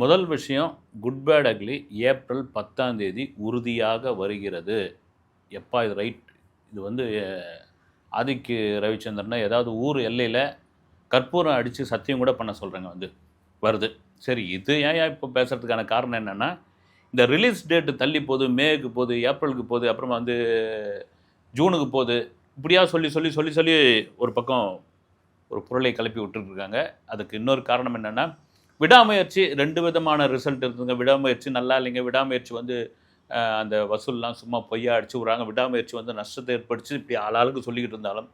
முதல் விஷயம் good bad ugly April பத்தாம் தேதி உறுதியாக வருகிறது. எப்பா இது ரைட் இது வந்து ஆதிக்கு ரவிச்சந்திரனை ஏதாவது ஊர் எல்லையில் கற்பூரம் அடித்து சத்தியம் கூட பண்ண சொல்கிறாங்க வந்து வருது. சரி இது ஏன் இப்போ பேசுகிறதுக்கான காரணம் என்னென்னா இந்த ரிலீஸ் டேட்டு தள்ளி போகுது மேக்கு போகுது ஏப்ரலுக்கு போகுது அப்புறமா வந்து ஜூனுக்கு போகுது இப்படியா சொல்லி சொல்லி சொல்லி சொல்லி ஒரு பக்கம் ஒரு பொருளை கிளப்பி விட்டுருக்காங்க அதுக்கு இன்னொரு காரணம் என்னென்னா விடாமுயற்சி ரெண்டு விதமான ரிசல்ட் இருக்குதுங்க விடாமுயற்சி நல்லா இல்லைங்க. விடாமுயற்சி வந்து அந்த வசூல்லாம் சும்மா பொய்யா அடிச்சு விட்றாங்க. விடாமுயற்சி வந்து நஷ்டத்தை ஏற்படுத்தி இப்படி ஆளாளுக்கு சொல்லிக்கிட்டு இருந்தாலும்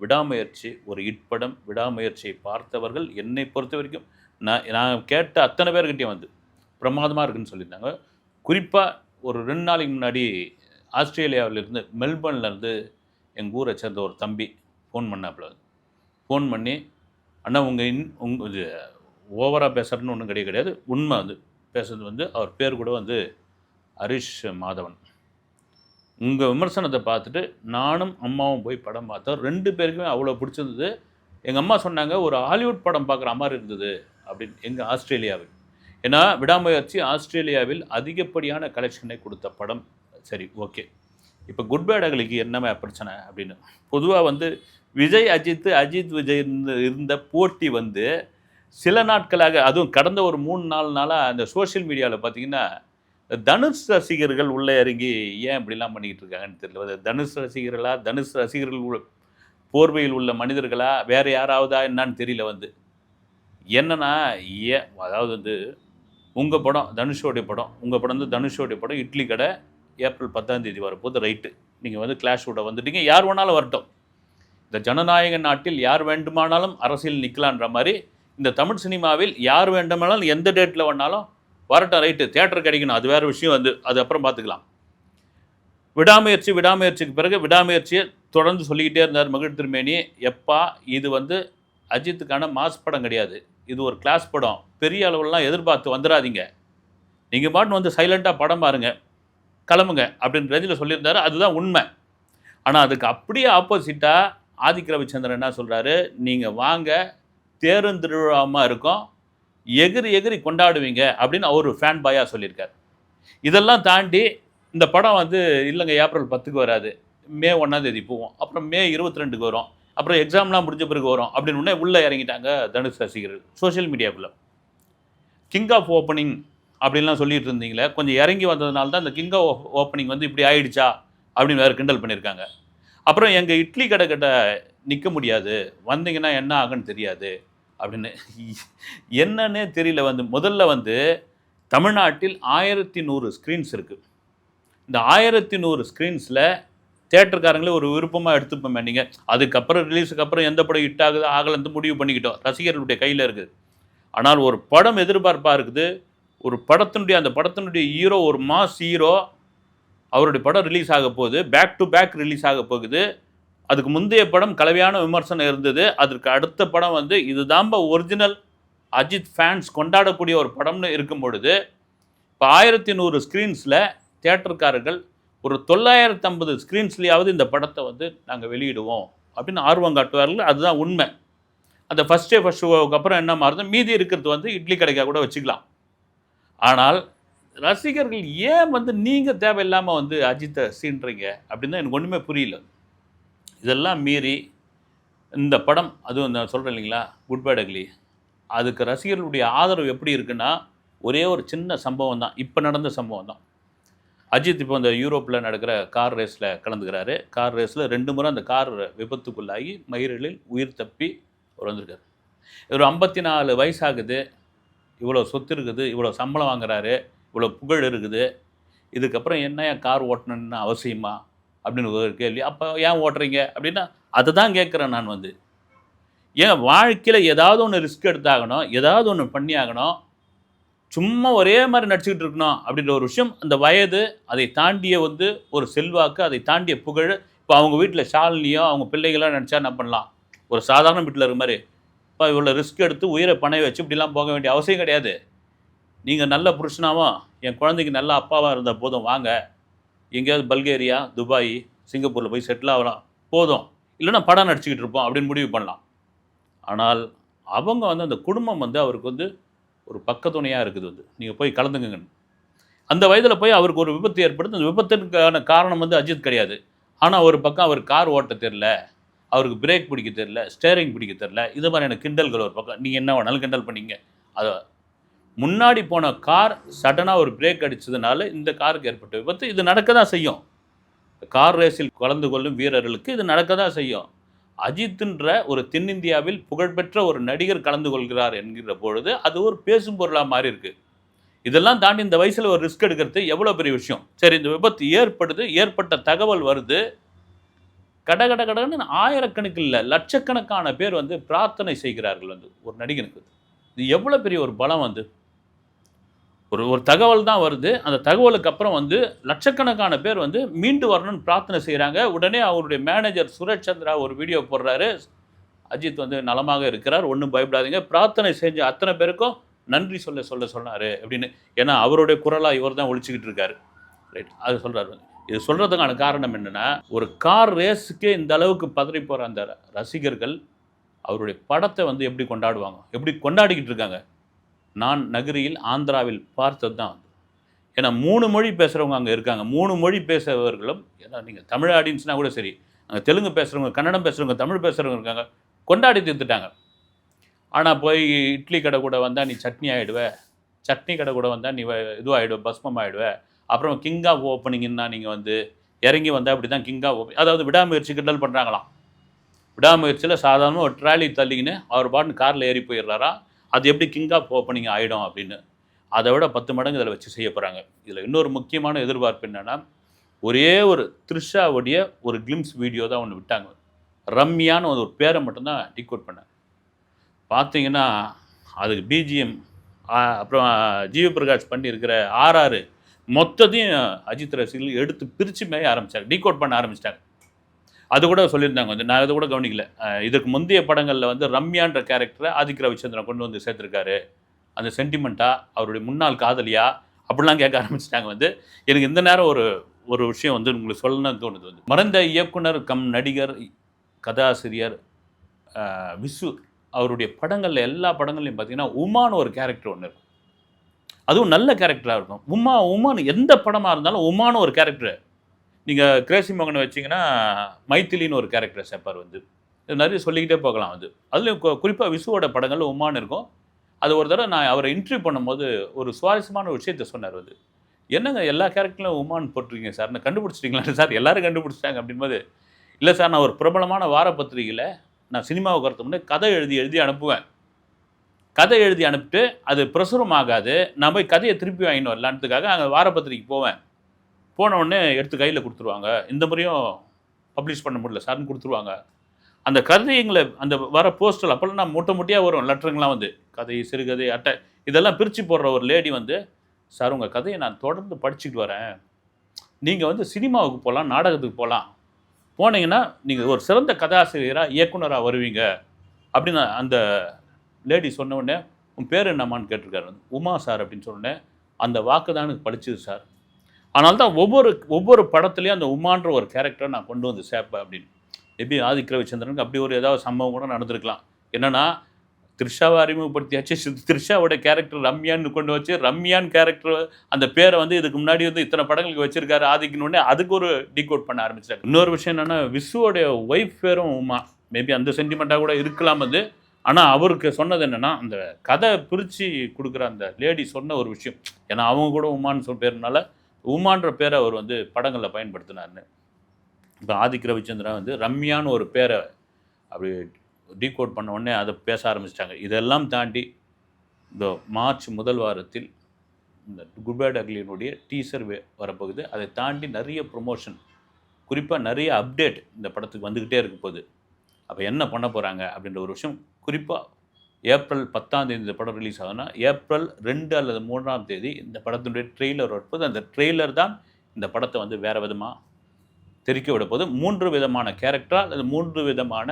விடாமுயற்சி ஒரு இட்படம். விடாமுயற்சியை பார்த்தவர்கள் என்னை பொறுத்த வரைக்கும் நான் நான் கேட்ட அத்தனை பேர்கிட்டையும் வந்து பிரமாதமாக இருக்குன்னு சொல்லியிருந்தாங்க. குறிப்பாக ஒரு ரெண்டு நாளைக்கு முன்னாடி ஆஸ்திரேலியாவிலேருந்து மெல்பர்ன்லேருந்து எங்கள் ஊரை சேர்ந்த ஒரு தம்பி ஃபோன் பண்ணாப்புல ஃபோன் பண்ணி அண்ணா உங்கள் இன் உங்கள் இது ஓவராக பேசுகிறதுன்னு ஒன்றும் கிடையாது கிடையாது. உண்மை அது பேசுறது வந்து அவர் பேர் கூட வந்து ஹரிஷ் மாதவன். உங்கள் விமர்சனத்தை பார்த்துட்டு நானும் அம்மாவும் போய் படம் பார்த்தோம். ரெண்டு பேருக்குமே அவ்வளோ பிடிச்சிருந்தது. எங்கள் அம்மா சொன்னாங்க ஒரு ஹாலிவுட் படம் பார்க்குற மாதிரி இருந்தது அப்படின்னு எங்கள் ஆஸ்திரேலியாவில். ஏன்னா விடாமுயற்சி ஆஸ்திரேலியாவில் அதிகப்படியான கலெக்ஷனை கொடுத்த படம். சரி ஓகே. இப்போ குட் பேட் அகலிக்கு என்ன பிரச்சனை அப்படின்னு. பொதுவாக வந்து விஜய் அஜித் அஜித் விஜய் இருந்த இருந்த போட்டி வந்து சில நாட்களாக அதுவும் கடந்த ஒரு மூணு நாலு நாளாக அந்த சோஷியல் மீடியாவில் பார்த்தீங்கன்னா தனுஷ் ரசிகர்கள் உள்ளே இறங்கி ஏன் இப்படிலாம் பண்ணிக்கிட்டு இருக்காங்கன்னு தெரியல. தனுஷ் ரசிகர்களா தனுஷ் ரசிகர்கள் உள்ள- போர்வையில் உள்ள மனிதர்களா வேறு யாராவதா என்னான்னு தெரியல வந்து. என்னன்னா ஏன் அதாவது வந்து உங்கள் படம் தனுஷோடைய படம் உங்கள் படம் வந்து தனுஷோடைய படம் இட்லி கடை ஏப்ரல் பத்தாம் தேதி வரப்போது ரைட்டு. நீங்கள் வந்து கிளாஷ் விட வந்துட்டீங்க யார் வேணாலும் வரட்டும். இந்த ஜனநாயக நாட்டில் யார் வேண்டுமானாலும் அரசியல் நிற்கலான்ற மாதிரி இந்த தமிழ் சினிமாவில் யார் வேண்டுமானாலும் எந்த டேட்டில் வேணாலும் வரட்டும் ரைட்டு தேட்டர் கிடைக்கணும். அது வேறு விஷயம் வந்து அது அப்புறம் பார்த்துக்கலாம். விடாமுயற்சி விடாமுயற்சிக்கு பிறகு விடாமுயற்சியை தொடர்ந்து சொல்லிக்கிட்டே இருந்தார் மகிழ் திருமேனி. எப்பா இது வந்து அஜித்துக்கான மாஸ் படம் கிடையாது. இது ஒரு கிளாஸ் படம். பெரிய அளவுலாம் எதிர்பார்த்து வந்துடாதீங்க நீங்கள் பாட்டு வந்து சைலண்ட்டாக படம் பாருங்க. கிளம்புங்க அப்படின்னு ரேஞ்சில் சொல்லியிருந்தாரு. அதுதான் உண்மை. ஆனால் அதுக்கு அப்படியே ஆப்போசிட்டாக ஆதிக் ரவிச்சந்திரன் என்ன சொல்கிறாரு நீங்கள் வாங்க தேருந்திருவிழாமா இருக்கும்? எகிரி எகிரி கொண்டாடுவீங்க அப்படின்னு அவர் ஃபேன் பாயாக சொல்லியிருக்கார். இதெல்லாம் தாண்டி இந்த படம் வந்து இல்லைங்க ஏப்ரல் பத்துக்கு வராது. மே ஒன்றாந்தேதி போவோம். அப்புறம் மே இருபத்தி ரெண்டுக்கு வரும். அப்புறம் எக்ஸாம்லாம் முடிஞ்ச பிறகு வரும். அப்படின்னு உடனே உள்ளே இறங்கிட்டாங்க தனுஷ் ரசிகர்கள். சோஷியல் மீடியாக்குள்ளே கிங் ஆஃப் ஓப்பனிங் அப்படின்லாம் சொல்லிட்டு இருந்தீங்களே கொஞ்சம் இறங்கி வந்ததுனால தான் இந்த கிங் ஆஃப் ஓப்பனிங் வந்து இப்படி ஆயிடுச்சா அப்படின்னு வேறு கிண்டல் பண்ணியிருக்காங்க. அப்புறம் எங்கள் இட்லி கடை கிட்ட நிற்க முடியாது. வந்தீங்கன்னா என்ன ஆகுன்னு தெரியாது. அப்படின்னு. என்னன்னே தெரியல வந்து. முதல்ல வந்து தமிழ்நாட்டில் ஆயிரத்தி நூறு ஸ்க்ரீன்ஸ் இருக்குது இந்த ஆயிரத்தி நூறு ஸ்க்ரீன்ஸில் தேட்டருக்காரங்களே ஒரு விருப்பமாக எடுத்துப்போமே நீங்கள் அதுக்கப்புறம் ரிலீஸுக்கு அப்புறம் எந்த படம் ஹிட் ஆகுது ஆகலந்து முடிவு பண்ணிக்கிட்டோம். ரசிகர்களுடைய கையில் இருக்குது. ஆனால் ஒரு படம் எதிர்பார்ப்பாக இருக்குது. ஒரு படத்தினுடைய அந்த படத்தினுடைய ஹீரோ ஒரு மாஸ் ஹீரோ அவருடைய படம் ரிலீஸ் ஆக போகுது. பேக் டு பேக் ரிலீஸ் ஆக போகுது. அதுக்கு முந்தைய படம் கலவையான விமர்சனம் இருந்தது. அதற்கு அடுத்த படம் வந்து இதுதான்பா ஒரிஜினல் அஜித் ஃபேன்ஸ் கொண்டாடக்கூடிய ஒரு படம்னு இருக்கும் பொழுது இப்போ ஆயிரத்தி நூறு ஸ்க்ரீன்ஸில் தேட்டருக்காரர்கள் ஒரு தொள்ளாயிரத்து ஐம்பது ஸ்க்ரீன்ஸ்லேயாவது இந்த படத்தை வந்து நாங்கள் வெளியிடுவோம் அப்படின்னு ஆர்வம் காட்டுவார்கள். அதுதான் உண்மை. அந்த ஃபஸ்ட் டே ஃபஸ்ட் ஷோவுக்கு அப்புறம் என்ன மாறுது மீதி இருக்கிறது வந்து இட்லி கடைக்காக கூட வச்சுக்கலாம். ஆனால் ரசிகர்கள் ஏன் வந்து நீங்கள் தேவையில்லாமல் வந்து அஜித்தை சீன்றீங்க அப்படின்னு தான் எனக்கு ஒன்றுமே புரியல. இதெல்லாம் மீறி இந்த படம் அதுவும் நான் சொல்கிறேன் இல்லைங்களா குட் பேட் அக்லி அதுக்கு ரசிகர்களுடைய ஆதரவு எப்படி இருக்குன்னா ஒரே ஒரு சின்ன சம்பவம் தான் இப்போ நடந்த சம்பவம் தான் அஜித் இப்போ இந்த யூரோப்பில் நடக்கிற கார் ரேஸில் கலந்துக்கிறாரு. கார் ரேஸில் ரெண்டு முறை அந்த கார் விபத்துக்குள்ளாகி மயிரில் உயிர் தப்பி வந்திருக்காரு. இவர் ஐம்பத்தி நாலு வயசாகுது இவ்வளோ சொத்து இருக்குது இவ்வளோ சம்பளம் வாங்குறாரு இவ்வளோ புகழ் இருக்குது இதுக்கப்புறம் என்ன ஏன் கார் ஓட்டணும்னு அவசியமா? அப்படின்னு ஒரு கேள்வி. அப்போ ஏன் ஓட்டுறீங்க? அப்படின்னா அதை தான் கேட்குறேன் நான் வந்து. ஏன் வாழ்க்கையில் ஏதாவது ஒன்று ரிஸ்க் எடுத்தாகணும் ஏதாவது ஒன்று பண்ணி ஆகணும் சும்மா ஒரே மாதிரி நடிச்சுக்கிட்டு இருக்கணும் அப்படின்ற ஒரு விஷயம் அந்த வயது அதை தாண்டிய வந்து ஒரு செல்வாக்கு அதை தாண்டிய புகழ் இப்போ அவங்க வீட்டில் ஷாலினியோ அவங்க பிள்ளைகளோ நினச்சா என்ன பண்ணலாம்? ஒரு சாதாரண வீட்டில் இருக்க மாதிரி இப்போ இவ்வளோ ரிஸ்க் எடுத்து உயிரை பணைய வச்சு இப்படிலாம் போக வேண்டிய அவசியம் கிடையாது. நீங்கள் நல்ல புருஷனாவும் என் குழந்தைக்கு நல்ல அப்பாவாக இருந்தால் போதும் வாங்க. எங்கேயாவது பல்கேரியா துபாய் சிங்கப்பூரில் போய் செட்டில் ஆகலாம். போதும். இல்லைன்னா படம் நடிச்சுக்கிட்டு இருப்போம் அப்படின்னு முடிவு பண்ணலாம். ஆனால் அவங்க வந்து அந்த குடும்பம் வந்து அவருக்கு வந்து ஒரு பக்கத்துணையாக இருக்குது வந்து. நீங்கள் போய் கலந்துங்கன்னு அந்த வயதில் போய் அவருக்கு ஒரு விபத்து ஏற்படுது. அந்த விபத்துக்கான காரணம் வந்து அஜித் கிடையாது. ஆனால் ஒரு பக்கம் அவர் கார் ஓட்ட தெரில அவருக்கு பிரேக் பிடிக்க தெரில ஸ்டேரிங் பிடிக்க தெரில இது மாதிரியான கிண்டல்கள் ஒரு பக்கம். நீங்கள் என்ன வேணாலும் கிண்டல் பண்ணீங்க. அதை முன்னாடி போன கார் சடனாக ஒரு பிரேக் அடித்ததுனால இந்த காருக்கு ஏற்பட்ட விபத்து. இது நடக்க தான் செய்யும். கார் ரேஸில் கலந்து கொள்ளும் வீரர்களுக்கு இது நடக்க தான் செய்யும். அஜித்துன்ற ஒரு தென்னிந்தியாவில் புகழ்பெற்ற ஒரு நடிகர் கலந்து கொள்கிறார் என்கிற பொழுது அது ஒரு பேசும் பொருளாக மாறி இருக்குது இதெல்லாம் தாண்டி இந்த வயசில் ஒரு ரிஸ்க் எடுக்கிறது எவ்வளோ பெரிய விஷயம். சரி இந்த விபத்து ஏற்படுது ஏற்பட்ட தகவல் வருது. கட கட கடன்னு ஆயிரக்கணக்கில் இல்லை லட்சக்கணக்கான பேர் வந்து பிரார்த்தனை செய்கிறார்கள் வந்து ஒரு நடிகனுக்கு. இது எவ்வளோ பெரிய ஒரு பலம் வந்து ஒரு ஒரு தகவல் தான் வருது. அந்த தகவலுக்கு அப்புறம் வந்து லட்சக்கணக்கான பேர் வந்து மீண்டு வரணும்னு பிரார்த்தனை செய்கிறாங்க உடனே அவருடைய மேனேஜர் சுரேஷ் சந்திரா ஒரு வீடியோ போடுறாரு. அஜித் வந்து நலமாக இருக்கிறார் ஒன்றும் பயப்படாதீங்க. பிரார்த்தனை செஞ்ச அத்தனை பேருக்கும் நன்றி சொல்ல சொல்ல சொன்னார் அப்படின்னு. ஏன்னா அவருடைய குரலாக இவர் தான் ஒழிச்சிக்கிட்டு இருக்காரு. ரைட் அது சொல்கிறாரு இது சொல்கிறதுக்கான காரணம் என்னென்னா ஒரு கார் ரேஸுக்கே இந்த அளவுக்கு பதறி போகிற அந்த ரசிகர்கள் அவருடைய படத்தை வந்து எப்படி கொண்டாடுவாங்க? எப்படி கொண்டாடிக்கிட்டு இருக்காங்க? நான் நகரியில் ஆந்திராவில் பார்த்தது தான் வந்து ஏன்னா மூணு மொழி பேசுகிறவங்க அங்கே இருக்காங்க. மூணு மொழி பேசுபவர்களும் ஏன்னா நீங்கள் தமிழ் ஆடியன்ஸ்னால் கூட சரி அங்கே தெலுங்கு பேசுகிறவங்க கன்னடம் பேசுகிறவங்க தமிழ் பேசுகிறவங்க இருக்காங்க கொண்டாடி தீர்த்துட்டாங்க. ஆனால் போய் இட்லி கடை கூட வந்தால் நீ சட்னி ஆகிடுவ சட்னி கடை கூட வந்தால் நீ வ- இதுவாகிடுவ பஸ்மம் ஆகிடுவ அப்புறம் கிங் ஆஃப் ஓப்பனிங்கன்னா நீங்கள் வந்து இறங்கி வந்தால் அப்படி தான் கிங் ஆஃப் ஓப்பன் அதாவது விடாமுயற்சி கிண்டல் பண்ணுறாங்களாம் விடாமுயற்சியில் சாதாரணமாக ஒரு ட்ராலி தள்ளிக்கின்னு அவர் பாட்டு காரில் ஏறி போயிடுறாரா? அது எப்படி கிங் ஆஃப் ஓப்பனிங் ஆகிடும் அப்படின்னு அதை விட பத்து மடங்கு இதில் வச்சு செய்ய போகிறாங்க இதில் இன்னொரு முக்கியமான எதிர்பார்ப்பு என்னென்னா ஒரே ஒரு த்ரிஷாவுடைய ஒரு கிளிம்ஸ் வீடியோ தான் ஒன்று விட்டாங்க. ரம்யான்னு ஒரு பேரை மட்டும்தான் டிகோட் பண்ணேன். பார்த்தீங்கன்னா அதுக்கு பிஜிஎம் அப்புறம் ஜிவி பிரகாஷ் பண்ணியிருக்கிற ஆர்ஆர் மொத்தத்தையும் அஜித் ரசிகர்கள் எடுத்து பிரித்து மேய ஆரம்பித்தாங்க டிகோட் பண்ண ஆரம்பிச்சிட்டாங்க. அது கூட சொல்லியிருந்தாங்க வந்து. நான் அதை கூட கவனிக்கல. இதுக்கு முந்தைய படங்களில் வந்து ரம்யான்ற கேரக்டரை ஆதிக் ரவிச்சந்திரன் கொண்டு வந்து சேர்த்துருக்காரு. அந்த சென்டிமெண்ட்டாக அவருடைய முன்னாள் காதலியா? அப்படிலாம் கேட்க ஆரம்பிச்சிட்டாங்க வந்து. எனக்கு இந்த நேரம் ஒரு ஒரு விஷயம் வந்து உங்களுக்கு சொல்லணும்னு தோணுது வந்து. மறந்த இயக்குனர் கம் நடிகர் கதாசிரியர் விசு அவருடைய படங்களில் எல்லா படங்கள்லையும் பார்த்தீங்கன்னா உமான்னு ஒரு கேரக்டர் ஒன்று இருக்கும். அதுவும் நல்ல கேரக்டராக இருக்கும். உமா உமான்னு எந்த படமாக இருந்தாலும் உமான்னு ஒரு கேரக்டர் நீங்கள் கிரேசி மோகனை வச்சிங்கன்னா மைத்திலின்னு ஒரு கேரக்டர் சேர்ப்பார் வந்து. இது நிறைய சொல்லிக்கிட்டே போகலாம் வந்து. அதுலேயும் குறிப்பாக விசுவோட படங்கள் உமான்னு இருக்கும். அது ஒரு தடவை நான் அவரை இன்டர்வியூ பண்ணும்போது ஒரு சுவாரஸ்யமான விஷயத்தை சொன்னார் வந்து. என்னங்க எல்லா கேரக்டர்லையும் உமான் போட்டிருக்கீங்க சார் நான் கண்டுபிடிச்சிட்டிங்களா சார் எல்லாரும் கண்டுபிடிச்சிட்டாங்க அப்படின்போது இல்லை சார் நான் ஒரு பிரபலமான வார பத்திரிகையில் நான் சினிமாவுக்கு வரதுக்கு முன்னே கதை எழுதி எழுதி அனுப்புவேன். கதை எழுதி அனுப்பிட்டு அது பிரசுரம் ஆகாது. நான் போய் கதையை திருப்பி வாங்கிட்டு வரலான்றதுக்காக அங்கே வார பத்திரிக்கை போவேன். போன உடனே எடுத்து கையில் கொடுத்துருவாங்க. இந்த முறையும் பப்ளிஷ் பண்ண முடியல. சார்னு கொடுத்துருவாங்க. அந்த கதைங்களை அந்த வர போஸ்டல் அப்போல்லாம் நான் மூட்டை மூட்டையாக வரும் லெட்டருங்களாம் வந்து கதை சிறுகதை அட்டை இதெல்லாம் பிரித்து போடுற ஒரு லேடி வந்து சார் உங்கள் கதையை நான் தொடர்ந்து படிச்சுட்டு வரேன். நீங்கள் வந்து சினிமாவுக்கு போகலாம் நாடகத்துக்கு போகலாம் போனீங்கன்னா நீங்கள் ஒரு சிறந்த கதாசிரியராக இயக்குனராக வருவீங்க. அப்படின்னு அந்த லேடி சொன்ன உடனே உன் பேர் என்னம்மான்னு கேட்டிருக்காரு. உமா சார் அப்படின்னு சொன்னேன் அந்த வாக்கு தான் எனக்கு படிச்சது சார். அதனால தான் ஒவ்வொரு ஒவ்வொரு படத்துலையும் அந்த உமான்ற ஒரு கேரக்டரை நான் கொண்டு வந்து சேர்ப்பேன் அப்படின்னு. எப்படி ஆதிக் ரவிச்சந்திரனுக்கு அப்படி ஒரு ஏதாவது சம்பவம் கூட நடந்திருக்கலாம். என்னென்னா த்ரிஷாவை அறிமுகப்படுத்தியாச்சு. த்ரிஷாவோட கேரக்டர் ரம்யான்னு கொண்டு வச்சு ரம்யான் கேரக்டர் அந்த பேரை வந்து இதுக்கு முன்னாடி வந்து இத்தனை படங்களுக்கு வச்சிருக்காரு ஆதிக்கணுன்னே உடனே அதுக்கு ஒரு டீகோட் பண்ண ஆரம்பிச்சிட்டாங்க இன்னொரு விஷயம் என்னன்னா விசுவோடைய ஒய்ஃப் பேரும் உமா. மேபி அந்த சென்டிமெண்ட்டாக கூட இருக்கலாம் அது. ஆனால் அவருக்கு சொன்னது என்னென்னா அந்த கதை பிரித்து கொடுக்குற அந்த லேடி சொன்ன ஒரு விஷயம். ஏன்னா அவங்க கூட உமான்னு சொல் பேருனால உமான்ற பேரை அவர் வந்து படங்களில் பயன்படுத்தினார்னு. இப்போ ஆதிக் ரவிச்சந்திரன் வந்து ரம்யான்னு ஒரு பேரை அப்படி டீகோட் பண்ண உடனே அதை பேச ஆரம்பிச்சிட்டாங்க. இதெல்லாம் தாண்டி இந்த மார்ச் முதல் வாரத்தில் இந்த குட்பேட் அக்லியினுடைய டீசர் வரப்போகுது. அதை தாண்டி நிறைய ப்ரொமோஷன் குறிப்பாக நிறைய அப்டேட் இந்த படத்துக்கு வந்துக்கிட்டே இருக்க போகுது. அப்போ என்ன பண்ண போகிறாங்க அப்படின்ற ஒரு விஷயம் குறிப்பாக ஏப்ரல் பத்தாம் தேதி இந்த படம் ரிலீஸ் ஆகுதுன்னா ஏப்ரல் ரெண்டு அல்லது மூன்றாம் தேதி இந்த படத்தினுடைய ட்ரெய்லர் வரப்போது அந்த ட்ரெய்லர் தான் இந்த படத்தை வந்து வேறு விதமாக தெரிக்க விட போது மூன்று விதமான கேரக்டரா அல்லது மூன்று விதமான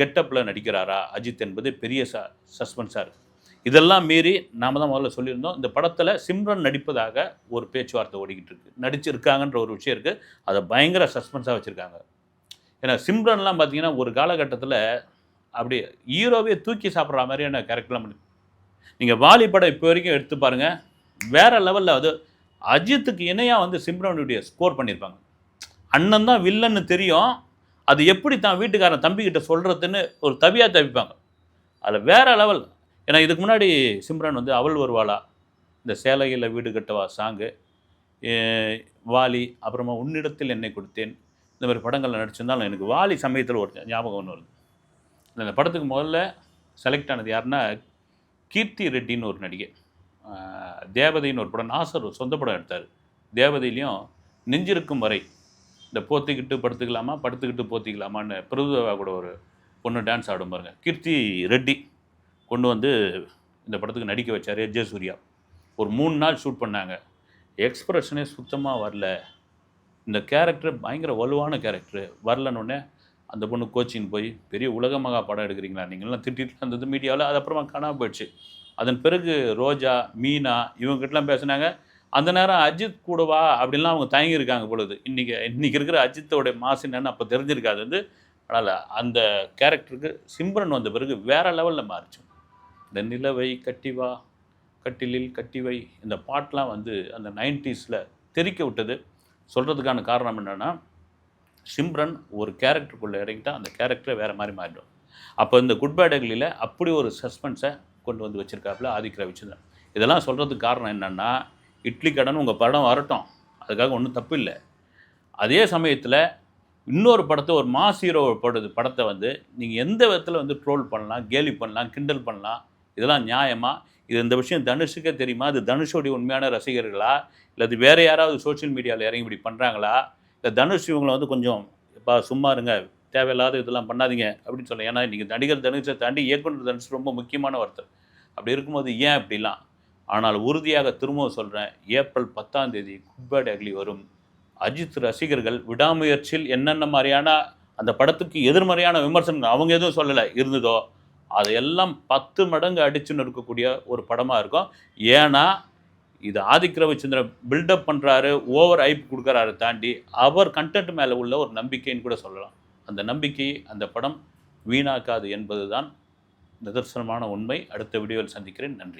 கெட்டப்பில் நடிக்கிறாரா அஜித் என்பது பெரிய ச சஸ்பென்ஸாக இருக்குது இதெல்லாம் மீறி நாம தான் முதல்ல சொல்லியிருந்தோம் இந்த படத்தில் சிம்ரன் நடிப்பதாக ஒரு பேச்சுவார்த்தை ஓடிக்கிட்டு இருக்கு. நடிச்சிருக்காங்கன்ற ஒரு விஷயம் இருக்குது அதை பயங்கர சஸ்பென்ஸாக வச்சுருக்காங்க. ஏன்னா சிம்ரன்லாம் பார்த்தீங்கன்னா ஒரு காலகட்டத்தில் அப்படியே ஹீரோவே தூக்கி சாப்பிட்ற மாதிரியான கேரக்டர்லாம் பண்ணி. நீங்கள் வாலி படம் இப்போ வரைக்கும் எடுத்து பாருங்கள் வேறு லெவலில் அது அஜித்துக்கு இணையாக வந்து சிம்ரனுடைய ஸ்கோர் பண்ணியிருப்பாங்க. அண்ணன் தான் வில்லன்னு தெரியும் அது எப்படி தான் வீட்டுக்காரன் தம்பிக்கிட்ட சொல்கிறதுன்னு ஒரு தவியாக தவிப்பாங்க. அதில் வேற லெவல் ஏன்னா இதுக்கு முன்னாடி சிம்ரன் வந்து அவள் வருவாளா? இந்த சேலையில் வீடு கட்டவா சாங்கு. வாலி அப்புறமா உன்னிடத்தில் என்னை கொடுத்தேன். இந்த மாதிரி படங்களில் நடிச்சிருந்தாலும் எனக்கு வாலி சமயத்தில் ஒரு ஞாபகம் ஒன்று வருது. இந்த படத்துக்கு முதல்ல செலக்ட் ஆனது யாருன்னா கீர்த்தி ரெட்டின்னு ஒரு நடிகை. தேவதைன்னு ஒரு படம் நாசர் ஒரு சொந்த படம் எடுத்தார். தேவதையிலையும் நெஞ்சிருக்கும் வரை இந்த போத்திக்கிட்டு படுத்துக்கலாமா படுத்துக்கிட்டு போத்திக்கலாமான்னு பிரதுதேவா கூட ஒரு பொண்ணு டான்ஸ் ஆடும் பாருங்க. கீர்த்தி ரெட்டி கொண்டு வந்து இந்த படத்துக்கு நடிக்க வச்சார் ஜெயசூர்யா. ஒரு மூணு நாள் ஷூட் பண்ணாங்க. எக்ஸ்ப்ரெஷனே சுத்தமாக வரல. இந்த கேரக்டர் பயங்கர வலுவான கேரக்டர் வரலன்னொடனே அந்த பொண்ணு கோச்சிங் போய் பெரிய உலக மகா படம் எடுக்கிறீங்களா? நீங்களாம் திட்டிட்டு இருந்தது மீடியாவில் அது அப்புறமா போயிடுச்சு. அதன் பிறகு ரோஜா மீனா இவங்ககிட்டலாம் பேசினாங்க அந்த நேரம் அஜித் கூடவா அப்படின்லாம் அவங்க தயங்கியிருக்காங்க பொழுது. இன்றைக்கி இன்றைக்கி இருக்கிற அஜித்தோடைய மாசு என்னென்னு அப்போ தெரிஞ்சிருக்காது. வந்து அதனால் அந்த கேரக்டருக்கு சிம்ரன் வந்த பிறகு வேறு லெவலில் மாறிச்சு. இந்த நிலவை கட்டி வா கட்டிலில் கட்டி வை. இந்த பாட்டெலாம் வந்து அந்த நைன்டிஸில் தெறிக்க விட்டது. சொல்கிறதுக்கான காரணம் என்னென்னா சிம்ரன் ஒரு கேரக்டருக்குள்ளே இறங்கிட்டால் அந்த கேரக்டரை வேறு மாதிரி மாறிடும். அப்போ இந்த குட் பேட் அக்லியில் அப்படி ஒரு சஸ்பென்ஸை கொண்டு வந்து வச்சிருக்காப்புல ஆதிக்க ரவிச்சந்திரன் இதெல்லாம் சொல்கிறதுக்கு காரணம் என்னென்னா இட்லி கடன் உங்கள் படம் வரட்டும். அதுக்காக ஒன்றும் தப்பு இல்லை. அதே சமயத்தில் இன்னொரு படத்தை ஒரு மாஸ் ஹீரோ படுது படத்தை வந்து நீங்கள் எந்த விதத்தில் வந்து ட்ரோல் பண்ணலாம் கேலி பண்ணலாம் கிண்டல் பண்ணலாம் இதெல்லாம் நியாயமா? இது இந்த விஷயம் தனுஷுக்கே தெரியுமா? அது தனுஷோடைய உண்மையான ரசிகர்களா? இல்லை அது வேறு யாராவது சோஷியல் மீடியாவில் இறங்கி இப்படி பண்ணுறாங்களா இந்த தனுஷ் இவங்களை வந்து கொஞ்சம் இப்போ சும்மா இருங்க தேவையில்லாத இதெல்லாம் பண்ணாதீங்க அப்படின்னு சொல்ல ஏன்னா நீங்கள் நடிகர் தனுஷை தாண்டி இயக்குனர் தனுஷ் ரொம்ப முக்கியமான ஒருத்தர். அப்படி இருக்கும்போது ஏன் அப்படிலாம்? ஆனால் உறுதியாக திரும்பவும் சொல்கிறேன் ஏப்ரல் பத்தாம் தேதி குட்பேட் அக்லி வரும். அஜித் ரசிகர்கள் விடாமுயற்சியில் என்னென்ன மாதிரியான அந்த படத்துக்கு எதிர்மறையான விமர்சனங்கள் அவங்க எதுவும் சொல்லலை இருந்ததோ அதையெல்லாம் பத்து மடங்கு அடிச்சுன்னு இருக்கக்கூடிய ஒரு படமாக இருக்கும். ஏன்னா இது ஆதிக் ரவிச்சந்திரன் பில்டப் பண்ணுறாரு ஓவர் ஐப் கொடுக்குறாரு தாண்டி அவர் கண்டென்ட் மேலே உள்ள ஒரு நம்பிக்கைன்னு கூட சொல்லலாம். அந்த நம்பிக்கையை அந்த படம் வீணாக்காது என்பது தான் நிதர்சனமான உண்மை. அடுத்த வீடியோவில் சந்திக்கிறேன். நன்றி.